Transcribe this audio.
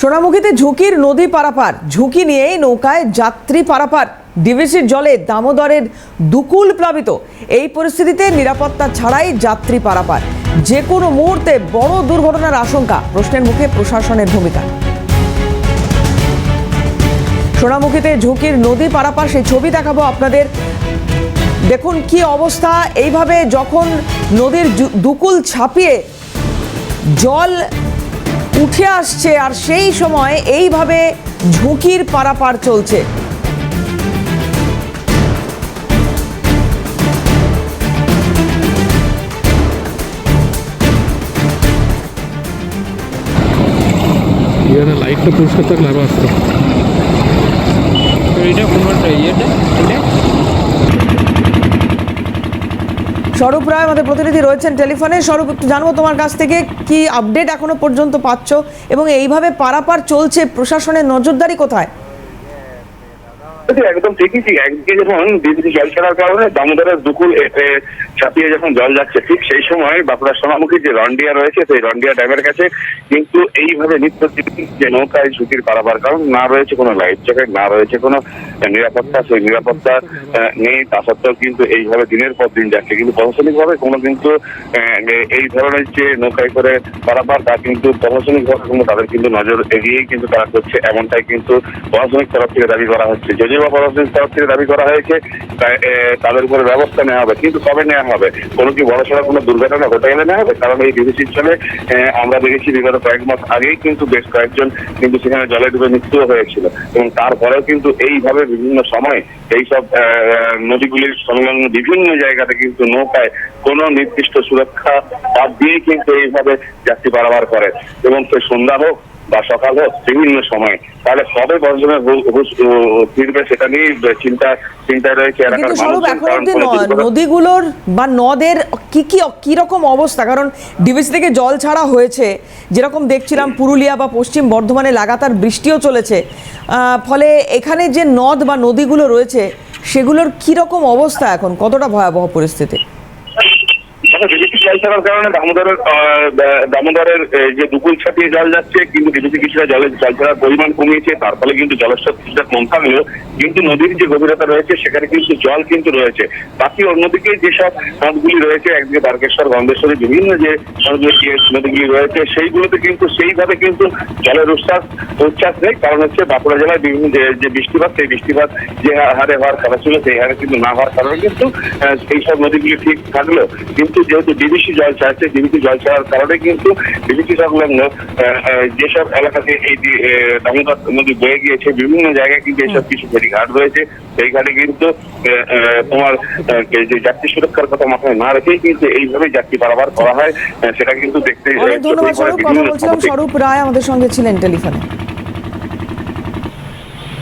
সোনামুখীতে ঝুঁকির নদী পারাপার। ঝুঁকি নিয়েই নৌকায় যাত্রী পারাপার। ডিভিসির জলে দামোদরের দুকুল প্লাবিত। এই পরিস্থিতিতে নিরাপত্তা ছাড়াই যাত্রী পারাপার। যে কোনো মুহূর্তে বড় দুর্ঘটনার আশঙ্কা, প্রশ্নের মুখে প্রশাসনের ভূমিকা। সোনামুখীতে ঝুঁকির নদী পারাপার, সেই ছবি দেখাবো আপনাদের। দেখুন কি অবস্থা। এইভাবে যখন নদীর দুকুল ছাপিয়ে জল উঠে আসছে আর সেই সময় এইভাবে ঝুঁকির পারাপার চলছে। এখানে লাইটটা পরিষ্কার থাকলে আরও আসতো। এটা কোনটা ইয়েটা? এটা? স্বরূপ রায় আমাদের প্রতিনিধি রয়েছেন টেলিফোনে। স্বরূপ একটু জানব তোমার কাছ থেকে কি আপডেট এখনও পর্যন্ত পাচ্ছ এবং এইভাবে পারাপার চলছে প্রশাসনের নজরদারি কোথায়? একদম ঠিকই, ঠিক। একদিকে যখন বিদ্যুৎ জল ছাড়ার কারণে দামোদরের দুকুল ছাপিয়ে যখন জল যাচ্ছে, ঠিক সেই সময় বাঁকুড়া সোনামুখী যে রন্ডিয়া রয়েছে, সেই রন্ডিয়া ড্যামের কাছে কিন্তু এইভাবে নিত্য যে নৌকায় ঝুঁকির পারাবার কারণ না রয়েছে কোনো লাইফ জ্যাকেট, না রয়েছে কোনো নিরাপত্তা, সেই নিরাপত্তা নেই। তা সত্ত্বেও কিন্তু এইভাবে দিনের পর দিন যাচ্ছে। কিন্তু প্রশাসনিক ভাবে কোনো কিন্তু এই ধরনের যে নৌকায় করে পারাবার তা কিন্তু প্রশাসনিক ভাবে কোনো তাদের কিন্তু নজর এগিয়েই কিন্তু তারা করছে। এমনটাই কিন্তু প্রশাসনিক তরফ থেকে দাবি করা হচ্ছে। যদিও বা প্রশাসনিক তরফ থেকে দাবি করা হয়েছে তাদের উপরে ব্যবস্থা নেওয়া হবে। কিন্তু কবে নেওয়া হবে? কোনো কি বড় সড়ো কোনো দুর্ঘটনা ঘটে গেলে নেওয়া হবে? কারণ এই বিদেশির চলে আমরা দেখেছি বিগত কয়েক মাস আগেই কিন্তু বেশ কয়েকজন কিন্তু সেখানে জলে ডুবে মৃত্যুও হয়েছিল। এবং তারপরেও কিন্তু এইভাবে বিভিন্ন সময় এইসব নদীগুলির সংলগ্ন বিভিন্ন জায়গাতে কিন্তু নৌকায় কোনো নির্দিষ্ট সুরক্ষা বাদ দিয়েই কিন্তু এইভাবে যাত্রী পারাবার করে। এবং সে সন্ধ্যা হোক বা সকাল হোক বিভিন্ন সময়। তাহলে কবে বর্জনের ফিরবে সেটা নিয়ে চিন্তা চিন্তায় রয়েছে এলাকার নদীগুলোর বা নদের কি কি কি রকম অবস্থা? কারণ ডিভিসি থেকে জল ছাড়া হয়েছে। যেরকম দেখছিলাম পুরুলিয়া বা পশ্চিম বর্ধমানে লাগাতার বৃষ্টিও চলেছে। আহ, ফলে এখানে যে নদ বা নদীগুলো রয়েছে সেগুলোর কি রকম অবস্থা এখন? কতটা ভয়াবহ পরিস্থিতি? বিদেশি জল ছাড়ার কারণে দামোদরের দামোদরের যে দুকুল ছাপিয়ে জল যাচ্ছে কিন্তু বিদেশি কিছুটা জলের জল ছাড়ার পরিমাণ কমিয়েছে তার ফলে কিন্তু জলস্তর কিছুটা কম থাকলেও কিন্তু নদীর যে গভীরতা রয়েছে সেখানে কিন্তু জল কিন্তু রয়েছে। বাকি অন্যদিকে যেসব নদগুলি রয়েছে একদিকে তারকেশ্বর গন্ধেশ্বরী বিভিন্ন যে নদীগুলি রয়েছে সেইগুলোতে কিন্তু সেইভাবে কিন্তু জলের উচ্ছ্বাস উচ্ছ্বাস নেই। কারণ হচ্ছে বাঁকুড়া জেলায় বিভিন্ন যে- বৃষ্টিপাত সেই বৃষ্টিপাত যে হারে হওয়ার কথা ছিল সেই হারে কিন্তু না হওয়ার কারণে কিন্তু আহ, এই সব নদীগুলি ঠিক থাকলেও কিন্তু যেহেতু ডিবিসি জল ছাড়ছে ডিবিসি জল ছাড়ার কারণে কিন্তু ডিবিসি সংলগ্ন যেসব এলাকাতে এই দামোদর নদী বয়ে গিয়েছে বিভিন্ন জায়গায় কিন্তু এইসব কিছু ঘাট রয়েছে। সেই ঘাটে কিন্তু তোমার যে যাত্রী সুরক্ষার কথা মাথায় না রেখেই কিন্তু এইভাবে যাত্রী পারাবার করা হয়। সেটা কিন্তু দেখতে ধন্যবাদ স্বরূপ। কথা বলছিলাম স্বরূপ রায় আমাদের সঙ্গে ছিলেন টেলিফোনে।